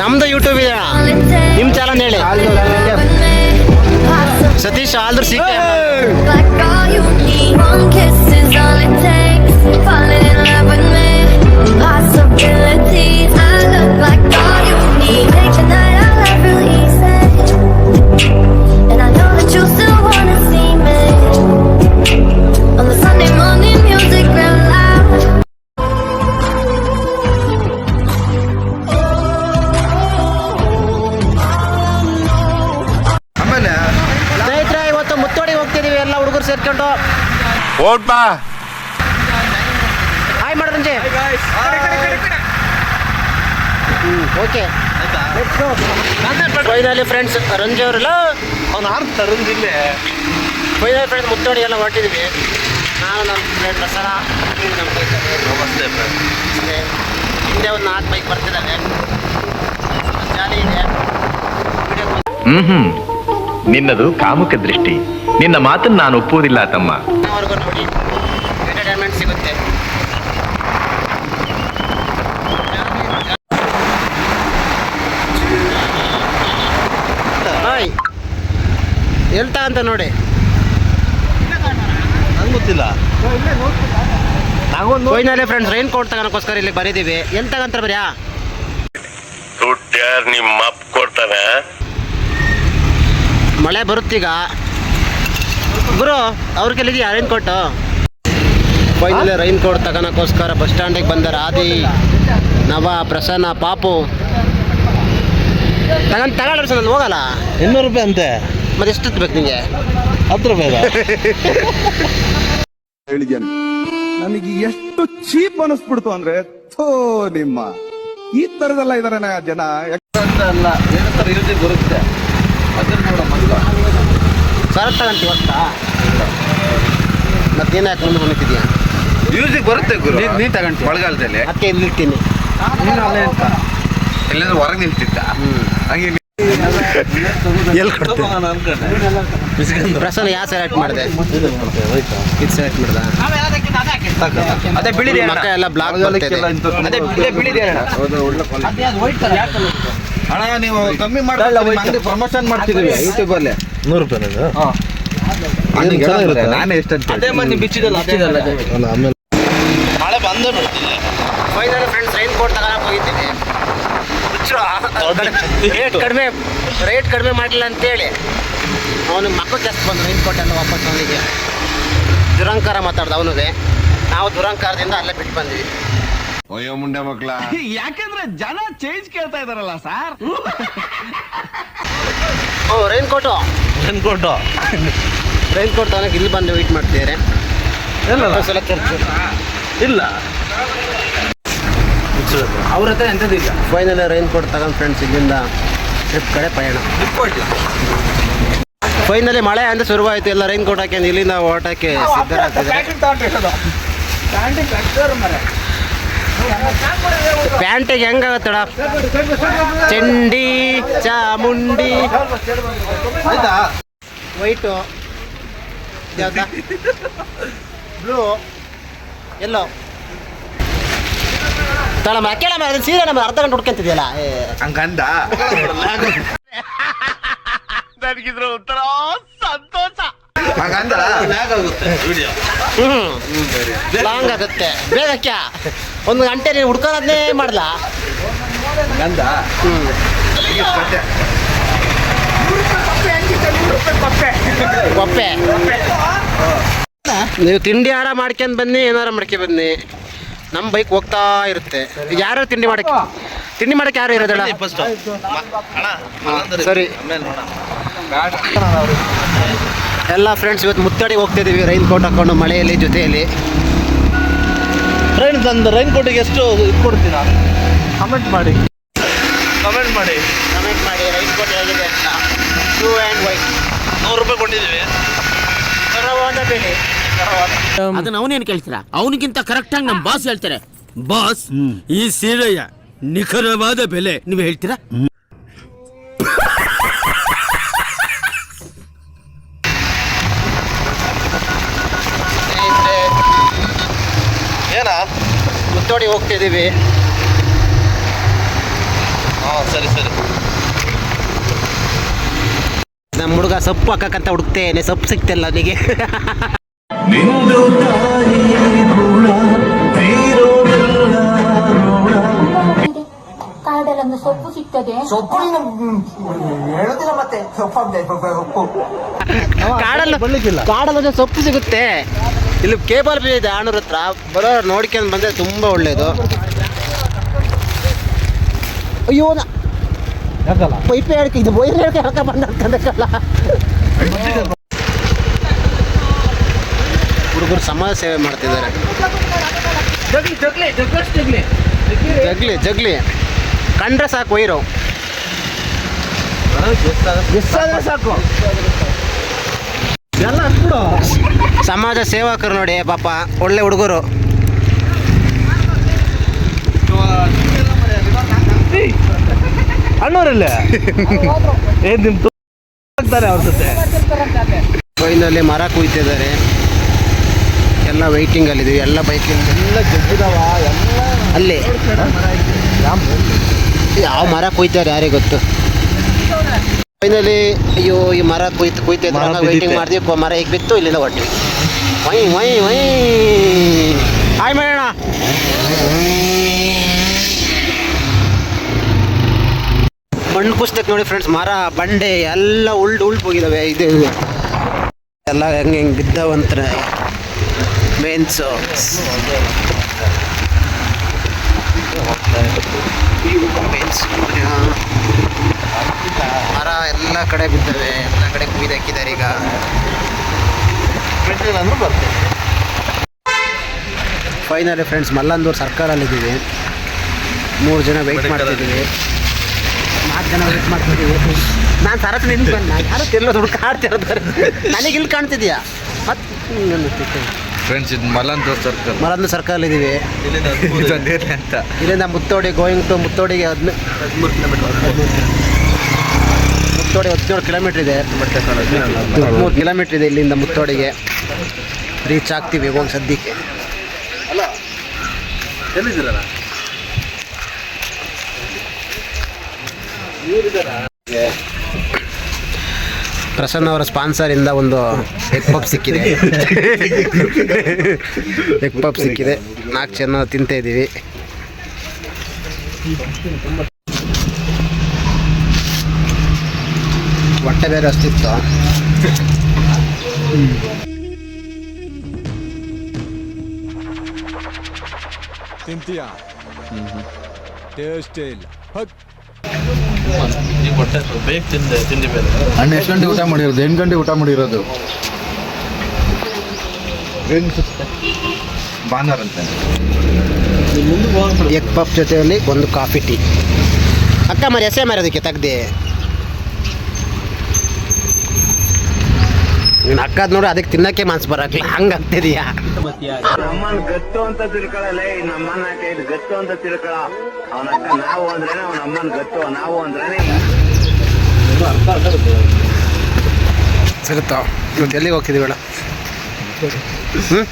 ನಮ್ದು ಯೂಟ್ಯೂಬ್ ಇದೆ ನಿಮ್ ಚಾನಲ್ ಹೇಳಿ Satish ಆಲ್ದ್ರ C K Like all you need, one kiss is all it takes. Falling in love with me, possibilities. I look like all you need. Take the night ಓಡ್ಬಾ hi ಮಾಡು ರಂಜೆ okay finally friends ರಂಜೆ ಅವರೆಲ್ಲ ಅವ್ನು ಆರ್ತ ತರಂದಿಲ್ಲೇ finally friends Muthodi ಎಲ್ಲ ಹೊರಟಿದ್ವಿ. ನಾನು ನಮ್ಮ ಫ್ರೆಂಡ್ ಬಸರ ನಮ್ಮ ನಮಸ್ತೆ ಹಿಂದೆ ಒಂದು ನಾಲ್ಕು ಬೈಕ್ ಬರ್ತಿದ್ದಾವೆ. ಜಾಲಿ ಇದೆ. ಹ್ಞೂ ಹ್ಮ್ ಹ್ಮ್. ನಿನ್ನದು ಕಾಮುಕ ದೃಷ್ಟಿ. ನಿನ್ನ ಮಾತನ್ನು ನಾನು ಒಪ್ಪುವುದಿಲ್ಲ ತಮ್ಮ. ಹೇಳ್ತಾ ನೋಡಿ. ಎಂಟರ್ಟೈನ್ಮೆಂಟ್ ಸಿಗುತ್ತೆ. ಹಾಯ್. ಎಲ್ತಾ ಅಂತ ನೋಡಿ. ನಂಗೆ ಗೊತ್ತಿಲ್ಲ. ನಂಗೊಂದು ಫೈನಲಿ ಫ್ರೆಂಡ್ಸ್ ರೈನ್ ಕೋಟ್ ತಗೋಣಕ್ಕೋಸ್ಕರ ಇಲ್ಲಿ ಬರೀತೀವಿ ಎಲ್ಲಿ ತಗಂತಾರೆ ಬರೀ ದುಡ್ಡು ಯಾರು ನಿಮ್ಮ ಅಪ್ಪ ಕೊಡ್ತಾನೆ ಮಳೆ ಬರುತ್ತೀಗ? ಗುರು ಅವ್ರ ಕೆಲಿದ್ಯಾ rain coat finally rain coat ತಗೋಣಕ್ಕೋಸ್ಕರ ಬಸ್ ಸ್ಟ್ಯಾಂಡಿಗೆ ಬಂದ ಆದಿ ನವ ಪ್ರಸನ್ನ ಪಾಪು. ತಗೊಂಡ್ ತಗೊಳ್ರಿ ಸರ್ ಅಲ್ಲಿ ಹೋಗಲ್ಲ? ಇನ್ನೂರು ರೂಪಾಯಿ ಅಂತೆ. ಮತ್ತೆ ಎಷ್ಟು ಬೇಕು ನಿಮಗೆ ಹತ್ತು ರೂಪಾಯಿ ಹೇಳಿದ್ದೇನೆ. ನನಗೆ ಎಷ್ಟು ಚೀಪ್ ಅನಿಸ್ಬಿಡ್ತು ಅಂದ್ರೆ ಥೋ ನಿಮ್ಮ. ಈ ತರದೆಲ್ಲ ಇದಾರೆ ಜನ. ಅಲ್ಲ ಏನಂತಾರೆ ತರ ಬರುತ್ತೆ. ಅದನ್ನ ನೋಡಮ್ಮ. ಸರ್ ತಗೊಂತ ಇವತ್ತ? ಮತ್ತೇನು ಯಾಕೆ ಮುಂದೆ ಬಂದಿದ್ದೀಯಾ? ಮ್ಯೂಸಿಕ್ ಬರುತ್ತೆ ಗುರು. ನೀ ತಗೊಂಡು ಮಳೆಗಾಲದಲ್ಲಿ. ಅದಕ್ಕೆ ಇಲ್ಲಿರ್ತೀನಿ ಎಲ್ಲಾದ್ರೂ ಹೊರಗೆ ನಿಂತಿದ್ದ. ಹಂಗೆ ಎಲ್ಲಿ? ನಾನು ಪ್ರಸನ್ನ ಯಾವ ಸೆಲೆಕ್ಟ್ ಮಾಡಿದೆ? ಇದು ಸೆಲೆಕ್ಟ್ ಮಾಡ್ದ? ಅದೇ ಬಿಳಿದೆ ಮಕ್ಕ ಎಲ್ಲ ಬ್ಲಾಕ್ ಅದೇ ಒಳ್ಳೆ ಅಣ್ಣ ನೀವು ಕಮ್ಮಿ ಮಾಡಿ ಪ್ರಮೋಷನ್ ಮಾಡ್ತಿದ್ದೀವಿ ಯೂಟ್ಯೂಬ್ ಅಲ್ಲಿ. ನೂರು ರೂಪಾಯಿ ನಾನೇ ಎಷ್ಟು ಅದೇ ಮಂದಿ ಬಿಚ್ಚಿದಲ್ಲ ಆಮೇಲೆ ಮಳೆ ಬಂದೇ ಬಿಡ್ತಿದೆ ಫೈನಲ್ ಫ್ರೆಂಡ್ಸ್ ರೈನ್ ಕೋಟ್ ತಗೊಳಕ್ ಹೋಗಿದ್ದೀನಿ. ರೇಟ್ ಕಡಿಮೆ ರೇಟ್ ಕಡಿಮೆ ಮಾಡಲಿಲ್ಲ ಅಂತೇಳಿ. ಅವನು ಮಕ್ಕಳು ಜಾಸ್ತಿ ಬಂದು ರೈನ್ ಕೋಟ್ ಎಲ್ಲ ವಾಪಸ್ ಅವನಿಗೆ ದುರಂಕಾರ ಮಾತಾಡ್ದ ಅವನಿಗೆ ನಾವು ದುರಂಕಾರದಿಂದ ಅಲ್ಲೇ ಬಿಟ್ಟು ಬಂದ್ವಿ. ಅಯ್ಯೋ ಮುಂಡೆ ಮಕ್ಳ ಯಾಕಂದ್ರೆ ಜನ ಚೇಂಜ್ ಕೇಳ್ತಾ ಇದಾರಲ್ಲ ಸರ್ ಓ ರೈನ್ ಕೋಟು ಅನ್ಕೊಟ್ಟು ರೈನ್ ಕೋಟ್ ತಗೊಳಕ್ಕೆ ಇಲ್ಲಿ ಬಂದು ವೆಯ್ಟ್ ಮಾಡ್ತಿದ್ದಾರೆ. ಸಲ ಚರ್ಚು ಇಲ್ಲ. ಅವ್ರ ಹತ್ರ ಎಂಥದ್ದಿಲ್ಲ ಫೈನಲ್ ರೈನ್ ಕೋಟ್ ತಗೊಂಡು ಫ್ರೆಂಡ್ಸ್ ಇಲ್ಲಿಂದ ಟ್ರಿಪ್ ಕಡೆ ಪಯಣ. ಫೈನಲಿ ಮಳೆ ಅಂದ್ರೆ ಶುರುವಾಯಿತು ಎಲ್ಲ ರೈನ್ ಕೋಟ್ ಹಾಕಿ ಇಲ್ಲಿಂದ ಓಟಕ್ಕೆ ಸಿದ್ಧರಾಗ್ತಿದ್ದಾರೆ. ಪ್ಯಾಂಟಿಗೆ ಹೆಂಗಾಗತ್ತಡ? ಚಂಡಿ ಚಾಮುಂಡಿ. ವೈಟು. ಬ್ಲೂ. ಎಲ್ಲೋ. ತಳಮ್ಮ ಕೇಳಮ್ಮ ಅದನ್ನ ಸೀರೆ ನಮ್ಮ ಅರ್ಧ ಗಂಟೆ ಹುಡ್ಕೊಂತಿದ್ಯಲ್ಲ ಹಂಗಂದ? ನನಗಿದ್ರ ಒಂಥರ ಸಂತೋಷ. ಹಂಗಂದ ವಿಡಿಯೋ. ಹ್ಮ್. ಲಾಂಗ್ ಆಗುತ್ತೆ. ಬೇಗ ಕ್ಯಾ ಒಂದು ಗಂಟೆ ನೀನು ಹುಡ್ಕೋದನ್ನೇ ಮಾಡ್ಲಾ? ನೀವು ತಿಂಡಿ ಆರ ಮಾಡ್ಕೊಂಡ್ ಬನ್ನಿ ಏನಾರ ಮಾಡ್ಕೊಂಡು ಬನ್ನಿ. ನಮ್ಮ ಬೈಕ್ ಹೋಗ್ತಾ ಇರುತ್ತೆ. ಯಾರು ತಿಂಡಿ ಮಾಡಕ್ಕೆ ತಿಂಡಿ ಮಾಡಕ್ಕೆ ಯಾರು ಇರೋದಲ್ಲ? ಅಣ್ಣ ಸರಿ. ಎಲ್ಲ ಫ್ರೆಂಡ್ಸ್ ಇವತ್ತು ಮುತ್ತಡಿಗೆ ಹೋಗ್ತಿದ್ದೀವಿ ರೈನ್ ಕೋಟ್ ಹಾಕೊಂಡು ಮಳೆಯಲ್ಲಿ ಜೊತೆಯಲ್ಲಿ. ಫ್ರೆಂಡ್ಸ್ ನಂದು ರೈನ್ ಕೋಟಿಗೆ ಎಷ್ಟು ಇದು ಕೊಡ್ತೀರಾ? ಕಮೆಂಟ್ ಮಾಡಿ. ಕಮೆಂಟ್ ಮಾಡಿ. ಕಮೆಂಟ್ ಮಾಡಿ ರೈನ್ ಕೋಟ್ ಹೇಗಿದೆ ಅಂತ. ಟೂ ಆ್ಯಂಡ್ ವೈಟ್ ನೂರು ರೂಪಾಯಿ ಕೊಟ್ಟಿದ್ದೀವಿ. ಕರವಾದ ಬೆಲೆ. ಅದನ್ನ ಅವನೇನು ಕೇಳ್ತೀರಾ? ಅವನಿಗಿಂತ ಕರೆಕ್ಟ್ ಆಗಿ ನಮ್ಮ ಬಾಸ್ ಹೇಳ್ತಾರೆ. ಬಾಸ್ ಈ ಸೀರೆಯ ನಿಖರವಾದ ಬೆಲೆ ನೀವು ಹೇಳ್ತೀರಾ? ಮುತ್ತೋಡಿ ಹೋಗ್ತಿದ್ದೀವಿ ಹಾಂ ಸರಿ ಸರಿ. ನಮ್ಮ ಹುಡುಗ ಸೊಪ್ಪು ಹಾಕಕ್ಕಂತ ಹುಡುಕ್ತೇನೆ ಸೊಪ್ಪು ಸಿಗ್ತಿಲ್ಲ ನನಗೆ ಕಾಡಲ್ಲೊಂದು ಸೊಪ್ಪು ಸಿಗ್ತದೆ. ಕಾಡಲ್ಲ ಕಾಡಲ್ಲ ಸೊಪ್ಪು ಸಿಗುತ್ತೆ. ಇಲ್ಲಿ ಕೇಬಲ್ ಬಿ ಇದೆ ಆಣೂರ್ ಹತ್ರ. ಬರೋ ನೋಡ್ಕೊಂಡು ಬಂದ್ರೆ ತುಂಬಾ ಒಳ್ಳೇದು. ಅಯ್ಯೋ ಪೈಪೆ ಹೇಳ್ಕೆ ಇದು ಬೈರ್ ಹೇಳ್ಕೆ ಹೇಳ್ಕ ಅಂತಂದಕ್ಕಲ್ಲ ಹುಡುಗರು ಸಮಾಜ ಸೇವೆ ಮಾಡ್ತಿದ್ದಾರೆ. ಜಗ್ಲಿ ಜಗ್ಲಿ ಕಂಡ್ರೆ ಸಾಕು ವೈರು. ಎಷ್ಟಾದ್ರೆ ಸಾಕು. ಎಲ್ಲ ಹತ್ಬಿಡು ಸಮಾಜ ಸೇವಕರು ನೋಡಿ ಪಾಪ ಒಳ್ಳೆ ಹುಡುಗರು. ಅಣ್ಣವ್ರಲ್ಲೇ ಏನ್ ನಿಮ್ ಆಗ್ತಾರೆ ಅವ್ರ ಜೊತೆ? ಫೈನಲ್ಲಿ ಮರ ಕುಯ್ತಿದ್ದಾರೆ. ಎಲ್ಲ ವೈಟಿಂಗ್ ಅಲ್ಲಿ ಎಲ್ಲ ಬೈಕಿಂಗ್ ಎಲ್ಲ ಜಗ್ಗಿದಾವ ಎಲ್ಲ ಅಲ್ಲಿ. ಯಾವ ಮರ ಕುಯ್ತಾರೆ ಯಾರಿಗೆ ಗೊತ್ತು? ಫೈನಲಿ ಅಯ್ಯೋ ಈ ಮರ ಕುಯ್ತು ಕುಯ್ತ ವೇಟಿಂಗ್. ಮಾಡಿದ್ವಿ ಕೊ- ಮರ ಈಗ ಬಿತ್ತು ಇಲ್ಲಿಂದ ಹೊಟ್ಟಿ ವೈ ವೈ ವೈ ಹಾಯ್ ಮಾಡೋಣ ಮಣ್ಣು ಪುಸ್ತಕ ನೋಡಿ ಫ್ರೆಂಡ್ಸ್ ಮರ ಬಂಡೆ ಎಲ್ಲ ಉಲ್ಡ್ ಉಲ್ಡ್ ಹೋಗಿದಾವೆ ಇದು ಇದು. ಎಲ್ಲ ಹೆಂಗೆ ಹೆಂಗೆ ಬಿದ್ದವಂತರ ಮೇನ್ಸು ಮೇನ್ಸ್ ಮರ ಎಲ್ಲ ಕಡೆ ಬಿದ್ದವೆ ಎಲ್ಲ ಕಡೆ ಕುಯ್ದು ಹಾಕಿದ್ದಾರೆ ಈಗ. ಮೆಟೀರಿಯಲ್ ಅಂದ್ರೆ ಫೈನಲಿ ಫ್ರೆಂಡ್ಸ್ ಮಲ್ಲಂದೂರು ಸರ್ಕಾರಲ್ಲಿದ್ದೀವಿ. ಮೂರು ಜನ ವೆಯ್ಟ್ ಮಾಡ್ತಿದ್ದೀವಿ. ನಾಲ್ಕು ಜನ ವೆಯ್ಟ್ ಮಾಡ್ತಿದ್ದೀವಿ. ನಾನು ಸರತ್ ನಿಂತು ಬಂದ ಯಾರು ತಿರ್ಲೋ ದುಡ್ಡು ಕಾಡ್ತಿರೋದು ನನಗೆ ಇಲ್ಲಿ ಕಾಣ್ತಿದ್ಯಾ? ಮತ್ತೆ ಫ್ರೆಂಡ್ಸ್ ಇದು ಮಲಂದೂರ್ ಸರ್ಕಲ್. ಮಲಂದು ಸರ್ಕಲ್ ಇದೀವಿ ಇದೊಂದೇನೆ ಅಂತ ಇಲ್ಲಿಂದ ಮುತ್ತೋಡಿ ಗೋಯಿಂಗ್ ಟು ಮುತ್ತೋಡಿಗೆ ಹದಿನ ಮುತ್ತೋಡಿ ಹದಿನೇಳು ಕಿಲೋಮೀಟ್ರ್ ಇದೆ. ಹದಿಮೂರು ಕಿಲೋಮೀಟ್ರ್ ಇದೆ ಇಲ್ಲಿಂದ ಮುತ್ತೋಡಿಗೆ. ರೀಚ್ ಆಗ್ತೀವಿ ಒಂದು ಸದ್ಯಕ್ಕೆ. ಪ್ರಸನ್ನ ಅವರ ಸ್ಪಾನ್ಸರ್ ಇಂದ ಒಂದು ಎಗ್ ಪಪ್ ಸಿಕ್ಕಿದೆ. ಎಗ್ ಪಪ್ ಸಿಕ್ಕಿದೆ. ನಾಲ್ಕು ಜನ ತಿಂತಾ ಇದ್ದೀವಿ. ಹೊಟ್ಟೆ ಬೇರೆ ಅಷ್ಟಿತ್ತು. ತಿಂತೀಯಾ? ಟೇಸ್ಟ್ ಇಲ್ಲ. ಈಗ ಬಟ್ಟೆ ಬೇಗ ತಿಂದೆ ತಿಂಡಿ ಬೇರೆ ಅಣ್ಣ ಎಷ್ಟು ಗಂಟೆ ಊಟ ಮಾಡಿರೋದು? ಎಂಟು ಗಂಟೆ ಊಟ ಮಾಡಿರೋದು. ಬಾನರ್ ಅಂತ ಎಗ್ ಪಪ್ ಜೊತೆಯಲ್ಲಿ ಒಂದು ಕಾಫಿ ಟೀ. ಅಕ್ಕ ಮರಿ ಎಸೆ ಮರೋದಕ್ಕೆ ತೆಗ್ದೆ. ನೀನು ಅಕ್ಕದ್ ನೋಡಿ ಅದಕ್ಕೆ ತಿನ್ನಕ್ಕೆ ಮನ್ಸು ಬರಕ್ಲ ಹಂಗೆ ಆಗ್ತಿದೀಯಾ? ನಮ್ಮನ್ ಗತ್ತು ಅಂತ ತಿಳ್ಕೊಳ್ಳಲ್ಲ ನಮ್ಮನ್ನ ಕೈ ಗತ್ತು ಅಂತ ತಿಳ್ಕೊಳ. ಅವನಕ್ಕ ನಾವು ಅಂದ್ರೆ ಅವನ ಅಮ್ಮನ ಗತ್ತು ನಾವು ಅಂದ್ರೆ ಸಿಗುತ್ತಾ ಇವತ್ತು ಎಲ್ಲಿಗೆ ಹೋಗ್ತಿದ್ದೀವಿ ಹೇಳ ಹ್ಞೂ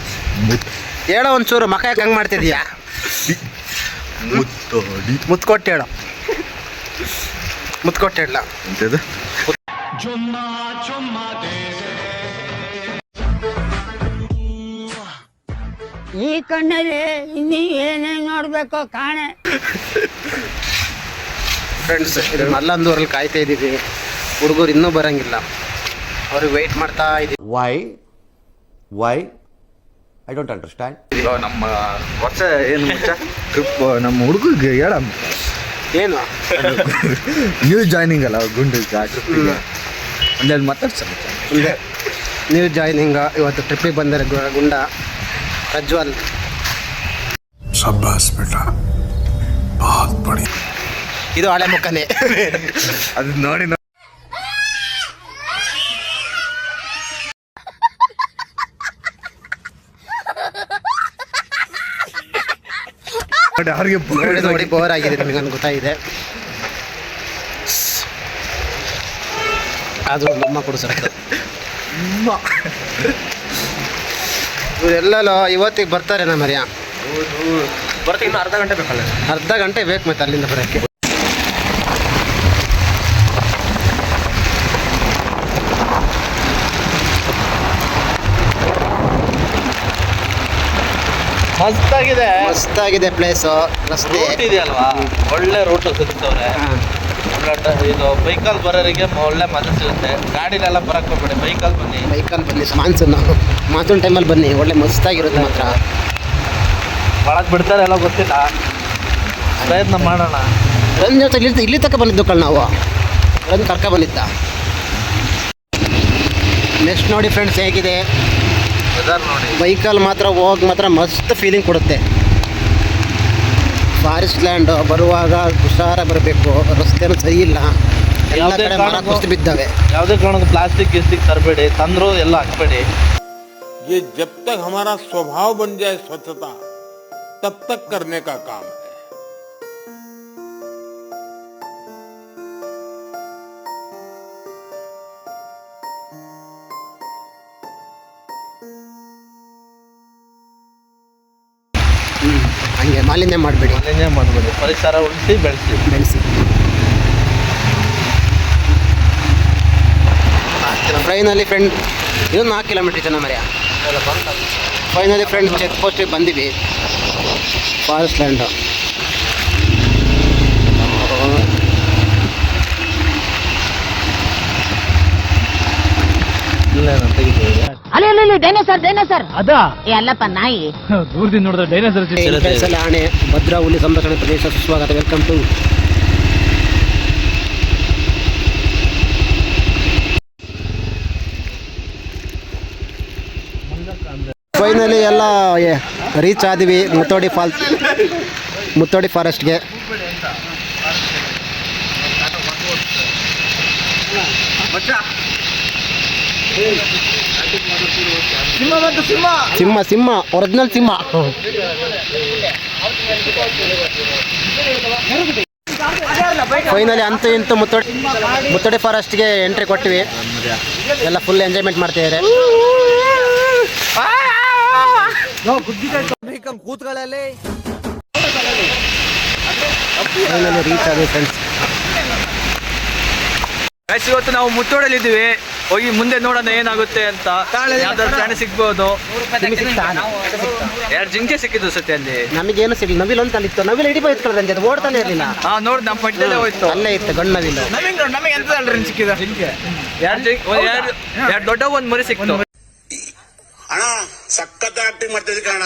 ಹೇಳೋ ಒಂಚೂರು ಮಕ ಯಾಕೆ ಹಂಗೆ ಮಾಡ್ತಿದೀಯಾ? ಮುತ್ಕೊಟ್ಟು ಹೇಳ. ಮುತ್ಕೊಟ್ಟು ಹೇಳ. ಎಂತದು? ಈ ಕಣ್ಣಲ್ಲಿ ಇನ್ನೂ ಏನೇನು ನೋಡಬೇಕು ಕಾಣೆ. ಫ್ರೆಂಡ್ಸ್ ಮಲ್ಲಂದೂರಲ್ಲಿ ಕಾಯ್ತಾ ಇದ್ದೀವಿ. ಹುಡುಗರು ಇನ್ನೂ ಬರಂಗಿಲ್ಲ. ಅವ್ರಿಗೆ ವೆಯ್ಟ್ ಮಾಡ್ತಾ ಇದ್ದೀವಿ. Why why I don't understand ಈಗ ನಮ್ಮ ವರ್ಷ ಏನು ಮುಚ್ಚ? ಟ್ರಿಪ್ ನಮ್ಮ ಹುಡುಗರಿಗೆ ಹೇಳ. ಏನು? ನ್ಯೂ ಜಾಯ್ನಿಂಗ್ ಅಲ್ಲ ಗುಂಡು ಟ್ರಿಪ್ಪಿಗೆ ಒಂದೆರಡು ಮಾತಾಡ್ಸಲ್ಲ ನೀವು ಜಾಯ್ನಿಂಗ ಇವತ್ತು ಟ್ರಿಪ್ಪಿಗೆ ಬಂದರೆ ಗುಂಡ. ಪ್ರಜ್ವಲ್. ಇದು ಹಳೆ ಮುಖನೇ. ಅದು ನೋಡಿ ಅವ್ರಿಗೆ ನೋಡಿ ಬೋರ್ ಆಗಿದೆ. ನಿಮಗೆ ನನಗೆ ಗೊತ್ತಾಗಿದೆ. ಆದರೂ ನಮ್ಮ ಕೊಡು ಸರ್. ಇವರೆಲ್ಲ ಇವತ್ತಿಗೆ ಬರ್ತಾರೆ ನಮ್ಮ ಮರ್ಯ. ಬರ್ತೀವಿ ಅರ್ಧ ಗಂಟೆ ಬೇಕಲ್ಲ? ಅರ್ಧ ಗಂಟೆ ಬೇಕು ಮತ್ತೆ ಅಲ್ಲಿಂದ ಬರೋಕ್ಕೆ. ಮಸ್ತಾಗಿದೆ. ಮಸ್ತಾಗಿದೆ ಪ್ಲೇಸು ರಸ್ತೆ. ಇದೆಯಲ್ವಾ? ಒಳ್ಳೆ ರೂಟ್ ಸಿಗ್ತವ್ರೆ ಒಳ್ಳೆ ಇದು ಬೈಕಲ್ಲಿ ಬರೋರಿಗೆ ಒಳ್ಳೆ ಮಜಾ ಸಿಗುತ್ತೆ ಗಾಡಿಲೆಲ್ಲ ಬರಕ್ಕೆ ಹೋಗ್ಬೇಡಿ ಬೈಕಲ್ಲಿ ಬನ್ನಿ. ಬೈಕಲ್ಲಿ ಬನ್ನಿ ಮಾನ್ಸೂನ್ ಮಾನ್ಸೂನ್ ಟೈಮಲ್ಲಿ ಬನ್ನಿ ಒಳ್ಳೆ ಮಸ್ತಾಗಿರುತ್ತೆ ಮಾತ್ರ. ಒಳಗೆ ಬಿಡ್ತಾರೆ ಎಲ್ಲ ಗೊತ್ತಿಲ್ಲ. ಪ್ರಯತ್ನ ಮಾಡೋಣ. ರಂಜ್ ಜೊತೆ ಇಲ್ಲಿ ಇಲ್ಲಿ ತನಕ ಬಂದಿದ್ದು ಕಳ್ ನಾವು. ರಂಜ್ ಕರ್ಕ ಬಂದಿದ್ದ. ನೆಕ್ಸ್ಟ್ ನೋಡಿ ಫ್ರೆಂಡ್ಸ್ ಹೇಗಿದೆ? ನೋಡಿ. ಬೈಕಲ್ಲಿ ಮಾತ್ರ ಹೋಗಿ ಮಾತ್ರ ಮಸ್ತ್ ಫೀಲಿಂಗ್ ಕೊಡುತ್ತೆ. ಫಾರೆಸ್ಟ್ ಲ್ಯಾಂಡ್ ಬರುವಾಗ ಹುಷಾರ ಬರಬೇಕು ರಸ್ತೆನೂ ಸರಿ ಇಲ್ಲ ಎಲ್ಲ ಯಾವುದೇ ಕಡೆ ಮರ ಕಾರಣಕ್ಕೂ- ಕುಸ್ದು ಬಿದ್ದಾವೆ ಯಾವುದೇ ಕಾರಣಕ್ಕೂ ಪ್ಲಾಸ್ಟಿಕ್ ಗಿಸ್ಟಿಕ್ ತರಬೇಡಿ ತಂದ್ರು ಎಲ್ಲ ಹಾಕ್ಬೇಡಿ ये जब तक हमारा स्वभाव बन जाए स्वच्छता तब तक करने का काम है ಮಾಲಿನ್ಯ ಮಾಡಬೇಡಿ. ಮಾಲಿನ್ಯ ಮಾಡಬೇಡಿ. ಪರಿಸರ ಉಳಿಸಿ ಬೆಳೆಸಿ. ಬೆಳೆಸಿ. ಟ್ರೈನಲ್ಲಿ ಫ್ರೆಂಡ್ ಇದು ನಾಲ್ಕು ಕಿಲೋಮೀಟ್ರ್ ಜನ ಮರ್ಯ. ಫೈನಲಿ ಫ್ರೆಂಡ್ ಚೆಕ್ ಪೋಸ್ಟಿಗೆ ಬಂದಿವಿ. ಫಾರೆಸ್ಟ್ ಲ್ಯಾಂಡು ಇಲ್ಲೇನೋ ತೆಗಿತೀವಿ ಅಲ್ಲಿ ಅಲ್ಲಿ ಡೈನೋಸರ್ ಡೈನೋಸರ್ ಅದ? ಅಲ್ಲಪ್ಪ ನಾಯಿ. ಸಲ ಆಣೆ ಭದ್ರಾ ಹುಲಿ ಸಂರಕ್ಷಣೆ ಪ್ರದೇಶ ಸ್ವಾಗತ ವೆಲ್ಕಮ್ ಟು ಫೈನಲಿ ಎಲ್ಲ ರೀಚ್ ಆದಿವಿ ಮುತ್ತೋಡಿ ಫಾಲ್ ಮುತ್ತೋಡಿ ಫಾರೆಸ್ಟ್ಗೆ ಸಿಂಹ ಸಿಂಹ. ಒರಿಜಿನಲ್ ಸಿಂಹ. ಫೈನಲಿ ಅಂತೂ ಇಂತೂ ಮುತ್ತೋಡಿ ಮುತ್ತೋಡಿ ಫಾರೆಸ್ಟ್ಗೆ ಎಂಟ್ರಿ ಕೊಟ್ಟಿವಿ. ಎಲ್ಲ ಫುಲ್ ಎಂಜಾಯ್ಮೆಂಟ್ ಮಾಡ್ತಿದ್ದಾರೆ ಫೈನಲಿ ರೀಚ್ ಆಗಿ ಫ್ರೆಂಡ್ಸ್ ಇವತ್ತು ನಾವು ಮುತ್ತೋಡಲ್ಲಿದ್ದೀವಿ ಹೋಗಿ ಮುಂದೆ ನೋಡೋಣ ಏನಾಗುತ್ತೆ ಅಂತ. ಯಾವ್ದಾದ್ರು ಪ್ರಾಣಿ ಸಿಗ್ಬೋದು. ಎರಡು ಜಿಂಕೆ ಸಿಕ್ಕಿದ್ದು ಸತ್ಯ ಅಲ್ಲಿ ನಮಗೇನು ಸಿಗ್ಲಿಲ್ಲ. ನವಿಲ್ ಅಂತ ಅಲ್ಲಿತ್ತು. ನವಿಲ್ ಹಿಡಿ ಹೋಯ್ತು ಅಂತ ಅದು ಓಡ್ತಾನೆ ಇರಲಿಲ್ಲ. ಹಾ ನೋಡಿ ನಮ್ಮ ಪಟ್ಟೆಲ್ಲ ಹೋಯ್ತು. ಅಲ್ಲೇ ಇತ್ತು ಗಂಡು ನವಿಲು. ನಮಗೆ ನಮಗೆ ಎಂತ ಅಲ್ರಿ ಸಿಕ್ಕಿದ ಜಿಂಕ್. ಎರಡು ಎರಡು ದೊಡ್ಡ ಒಂದು ಮರಿ ಸಿಕ್ತು. ಅಣ್ಣ ಸಖತ್ ಆಕ್ಟಿಂಗ್ ಮಾಡ್ತಿದ್ದೆ ಕಣ.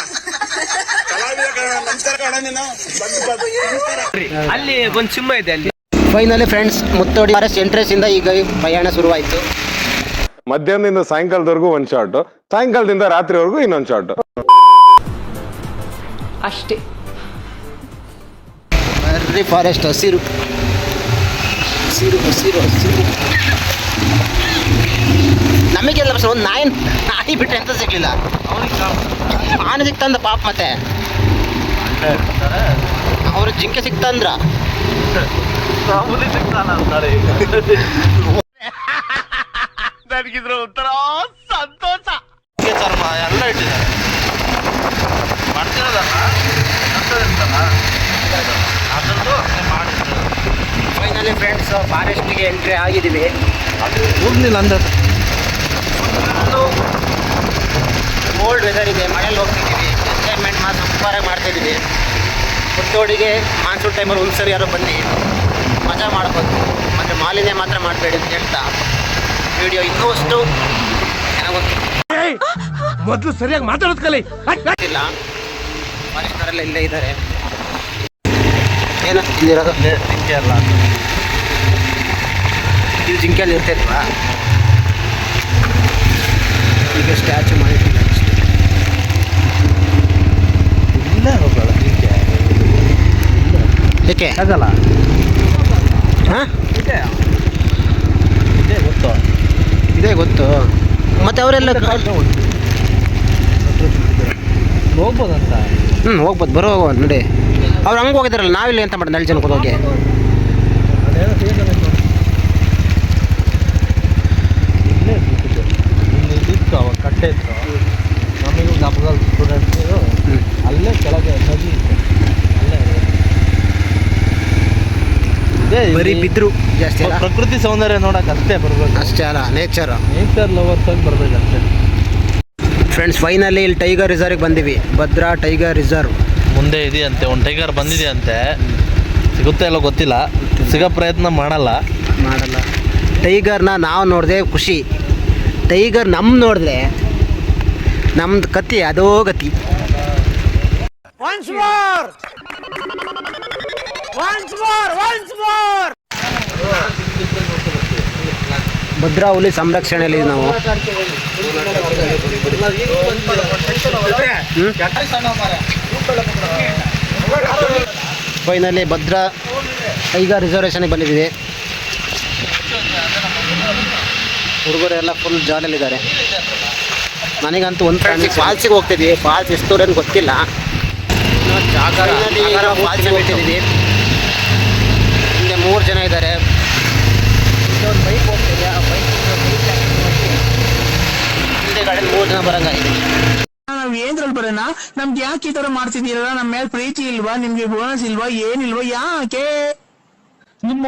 ಕಲಾವಿದ ಕಣ ನಮಸ್ಕಾರ ಕಣ ನೀನು. ಅಲ್ಲಿ ಒಂದು ಸಿಂಹ ಇದೆ ಅಲ್ಲಿ. Finally friends Muthodi forest entrance ಇಂದ ಈಗ ಪ್ರಯಾಣ ಶುರುವಾಯಿತು. ಮಧ್ಯಾಹ್ನದಿಂದ ಸಾಯಂಕಾಲದವರೆಗೂ ಒಂದ್ ಶಾಟ್ ಸಾಯಂಕಾಲದಿಂದ ರಾತ್ರಿವರೆಗೂ ಇನ್ನೊಂದ್ ಶಾಟ್ ಅಷ್ಟೇ. ಫಾರೆಸ್ಟ್ ಹಸಿರು. ಹಸಿರು ಹಸಿರು ಹಸಿರು. ನಮಗೆಲ್ಲ ಸರ್ ಒಂದು ನಾಯಿ ನಾಯಿ ಬಿಟ್ಟರೆ ಎಂತ ಸಿಗ್ಲಿಲ್ಲ. ಆನೆ ಸಿಕ್ತಂದ ಪಾಪ ಮತ್ತೆ. ಅವ್ರು ಜಿಂಕೆ ಸಿಕ್ತಂದ್ರ. ಹುಲಿ ಸಿಗ್ತಾನ ಅಂತಾರೆ ನನಗಿದ್ರ ಒಂಥರ ಸಂತೋಷ. ಚರ್ಮ ಎಲ್ಲ ಇಟ್ಟಿದ್ದಾರೆ. ಮಾಡ್ತಿರೋದಲ್ಲ? ಅಂತದಿರ್ತಲ್ಲ ಅದರದ್ದು ಮಾಡಿದ್ರು. ಫೈನಲಿ ಫ್ರೆಂಡ್ಸ್ ಫಾರೆಸ್ಟ್ಗೆ ಎಂಟ್ರಿ ಆಗಿದ್ದೀವಿ. ಹೋಗ್ಲಿಲ್ಲ ಅಂದ್ರೆ ಕೋಲ್ಡ್ ವೆದರ್ ಇದೆ ಮಳೆಯಲ್ಲಿ ಹೋಗ್ತಿದ್ದೀವಿ. ಎಂಜಾಯ್ಮೆಂಟ್ ಮಾತ್ರ ಸೂಪರಾಗಿ ಮಾಡ್ತಾಯಿದ್ದೀವಿ ಪುತ್ತೋಡಿಗೆ ಮಾನ್ಸೂನ್ ಟೈಮಲ್ಲಿ ಒಂದ್ಸರಿ ಯಾರೋ ಬನ್ನಿ. ಮಜಾ ಮಾಡ್ಬೋದು. ಮತ್ತು ಮಾಲಿನ್ಯ ಮಾತ್ರ ಮಾಡಬೇಡಿ ಅಂತ ಹೇಳ್ತಾ. ವಿಡಿಯೋ ಇನ್ನೂ ಅಷ್ಟು ಮೊದಲು ಸರಿಯಾಗಿ ಮಾತಾಡೋದು ಕಲಿ. ಇಲ್ಲ. ಫಾರೆಸ್ಟ್ನವರೆಲ್ಲ ಇಲ್ಲೇ ಇದ್ದಾರೆ. ಏನು ಇಲ್ಲಿರೋದು ಇಲ್ಲೇ ಜಿಂಕೆ ಅಲ್ಲ. ಇದು ಜಿಂಕೆಯಲ್ಲಿ ಇರ್ತಾಯಿಲ್ವಾ ಈಗ ಸ್ಟ್ಯಾಚು ಮಾಡಿಟ್ಟಿಲ್ಲ ಅಷ್ಟೇ. ಇಲ್ಲ ಹೋಗಲ್ಲ ಜಿಂಕೆ. ಏಕೆ? ಆಗಲ್ಲ. ಹಾಂ? ಇದೇ ಗೊತ್ತು. ಮತ್ತೆ ಅವರೆಲ್ಲ ಹೋಗ್ಬೋದಂತ? ಹ್ಞೂ ಹೋಗ್ಬೋದು. ಬರೋ ಹೋಗುವ ನೋಡಿ. ಅವ್ರು ಹಂಗೆ ಹೋಗಿದಾರಲ್ಲ ನಾವಿಲ್ಲ ಎಂತ ಮಾಡೋದು? ನಾಳೆ ಜನಕ್ಕೆ ಹೋಗಿ. ಕಟ್ಟೆ ಇತ್ತು. ನಮಗೂ ನಮಗಲ್ ಸ್ಟೂಡೆಂಟ್ಸು ಅಲ್ಲೇ ಕೆಳಗೆ ನದಿ ಇತ್ತು ಅಲ್ಲೇ ಇದೇ ಬರೀ ಬಿದ್ರು ಜಾಸ್ತಿ ಅಲ್ಲ. ಪ್ರಕೃತಿ ಸೌಂದರ್ಯ ನೋಡಕ್ ಅಷ್ಟೇ ಬರ್ಬೇಕು. ಅಷ್ಟೇ ಅಲ್ಲ ನೇಚರ್ ನೇಚರ್ ಲವರ್ಸ್ ಆಗಿ ಬರ್ಬೇಕು ಅಷ್ಟೇ. ಫ್ರೆಂಡ್ಸ್ ಫೈನಲಿ ಇಲ್ಲಿ ಟೈಗರ್ ರಿಸರ್ವ್ಗೆ ಬಂದಿವಿ. ಭದ್ರಾ ಟೈಗರ್ ರಿಸರ್ವ್ ಮುಂದೆ ಇದೆಯಂತೆ ಒಂದು ಟೈಗರ್ ಬಂದಿದೆಯಂತೆ. ಸಿಗುತ್ತೆ ಎಲ್ಲ ಗೊತ್ತಿಲ್ಲ. ಸಿಗೋ ಪ್ರಯತ್ನ ಮಾಡಲ್ಲ. ಮಾಡಲ್ಲ. ಟೈಗರ್ನ ನಾವು ನೋಡಿದೆ ಖುಷಿ. ಟೈಗರ್ ನಮ್ಮ ನೋಡಿದ್ರೆ ನಮ್ದು ಕತಿ ಅದೋ ಗತಿ. ಭದ್ರಾ ಹುಲಿ ಸಂರಕ್ಷಣೆಯಲ್ಲಿ ನಾವು. ಫೈನಲಿ ಭದ್ರಾ ಈಗ ರಿಸರ್ವೇಷನ್ಗೆ ಬಂದಿದ್ದೀವಿ. ಹುಡುಗರೆಲ್ಲ ಫುಲ್ ಜಾಲಲ್ಲಿದ್ದಾರೆ. ನನಗಂತೂ ಒಂದು ಪ್ರಾಣಿ ಫಾಲ್ಸಿಗೆ ಹೋಗ್ತಿದ್ವಿ ಫಾಲ್ಸ್ ಎಷ್ಟು ದೂರ ಗೊತ್ತಿಲ್ಲ. ಫಾಲ್ಸಿಗೆ ಹೋಗ್ತಿದ್ದೀವಿ. ಮೂರು ಜನ ಇದ್ದಾರೆ. ಒಂದು ಬೈಕ್ ಹೋಗ್ತಿದೆ. ಆ ಬೈಕ್ ಇಲ್ಲದೆ ಗಾಡಿ ಮೂರು ಜನ ಬರಂಗಾಗಿದೆ. ನಾವ್ ಏನ್ರಲ್ಲಿ ಬರೋಣ? ನಮ್ಗೆ ಯಾಕೆ ಈ ತರ ಮಾಡ್ತಿದ್ದೀರಲ್ಲ? ನಮ್ಮ ಮೇಲೆ ಪ್ರೀತಿ ಇಲ್ವಾ? ನಿಮ್ಗೆ ಬೋನಸ್ ಇಲ್ವಾ? ಏನಿಲ್ವಾ? ಯಾಕೆ? ನಿಮ್ಮ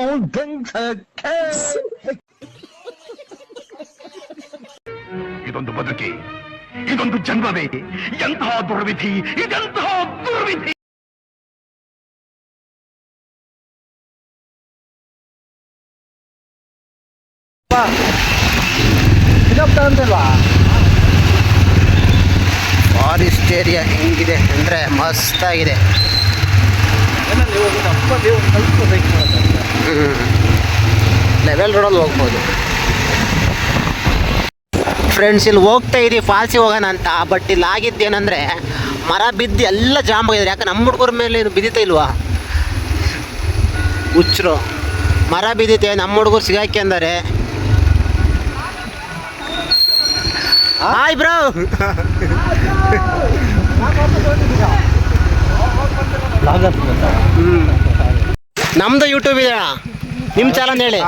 ಇದೊಂದು ಬದುಕಿ ಇದೊಂದು ಜನ್ಮವೇ ಎಂತಹ ದುರ್ವಿಧಿ ಇದೆಂತಹ ದುರ್ವಿಧಿ? ಫಾರೆಸ್ಟ್ ಏರಿಯಾ ಹೆಂಗಿದೆ ಅಂದರೆ ಮಸ್ತಾಗಿದೆ. ಲೆವೆಲ್ ರೋಡಲ್ಲಿ ಹೋಗ್ಬೋದು. ಫ್ರೆಂಡ್ಸ್ ಇಲ್ಲಿ ಹೋಗ್ತಾ ಇದೀವಿ ಫಾಲ್ಸಿ ಹೋಗೋಣ ಅಂತ. ಬಟ್ ಇಲ್ಲಿ ಆಗಿದ್ದೇನೆಂದರೆ ಮರ ಬಿದ್ದು ಎಲ್ಲ ಜಾಮ್ ಆಗಿದೆ ಯಾಕೆ ನಮ್ಮ ಹುಡುಗರ ಮೇಲೆ ಏನು ಬಿದ್ದಿತ್ತ ಇಲ್ವಾ? ಹುಚ್ಚರು. ಮರ ಬಿದ್ದಿದೆ. ನಮ್ಮ ಹುಡುಗರು ಸಿಗಾಕೆ ಅಂದರೆ. ಹಾಯ್ ಬ್ರೋ ನಮ್ದು ಯೂಟ್ಯೂಬ್ ಇದೆಯಾ ನಿಮ್ಮ ಚಾನಲ್ ಹೇಳಿ.